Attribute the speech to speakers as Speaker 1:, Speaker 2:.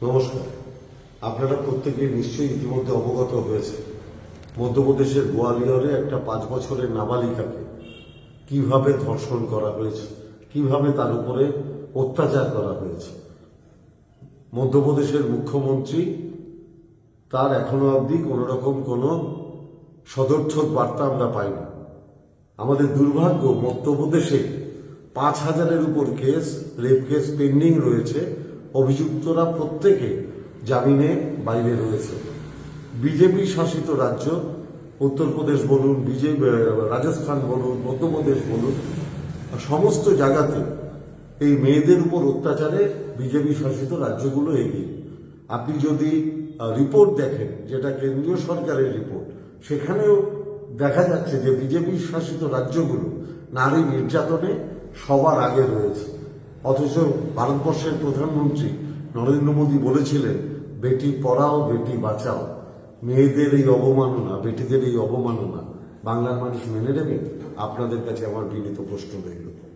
Speaker 1: নমস্কার। আপনারা প্রত্যেকেই নিশ্চয়ই ইতিমধ্যে অবগত হয়েছে মধ্যপ্রদেশের গোয়ালিয়রে একটা পাঁচ বছরের নাবালিকাকে কীভাবে ধর্ষণ করা হয়েছে, কীভাবে তার উপরে অত্যাচার করা হয়েছে। মধ্যপ্রদেশের মুখ্যমন্ত্রী তার এখনও অবধি কোনো রকম কোনো সদর্থক বার্তা আমরা পাইনি। আমাদের দুর্ভাগ্য, মধ্যপ্রদেশে পাঁচ হাজারের উপর কেস, রেপ কেস পেন্ডিং রয়েছে। অভিযুক্তরা প্রত্যেকে জামিনে বাইরে রয়েছে। বিজেপি শাসিত রাজ্য উত্তরপ্রদেশ বলুন, বিজেপি রাজস্থান বলুন মধ্যপ্রদেশ বলুন, সমস্ত জায়গাতে এই মেয়েদের উপর অত্যাচারে বিজেপি শাসিত রাজ্যগুলো এগিয়ে। আপনি যদি রিপোর্ট দেখেন, যেটা কেন্দ্রীয় সরকারের রিপোর্ট, সেখানেও দেখা যাচ্ছে যে বিজেপি শাসিত রাজ্যগুলো নারী নির্যাতনে সবার আগে রয়েছে। অথচ ভারতবর্ষের প্রধানমন্ত্রী নরেন্দ্র মোদী বলেছিলেন, বেটি পড়াও, বেটি বাঁচাও। মেয়েদের এই অবমাননা, বেটিদের এই অবমাননা, বাংলার মানুষ মেনে নেবে? আপনাদের কাছে আমার বিনীত প্রশ্ন রইল।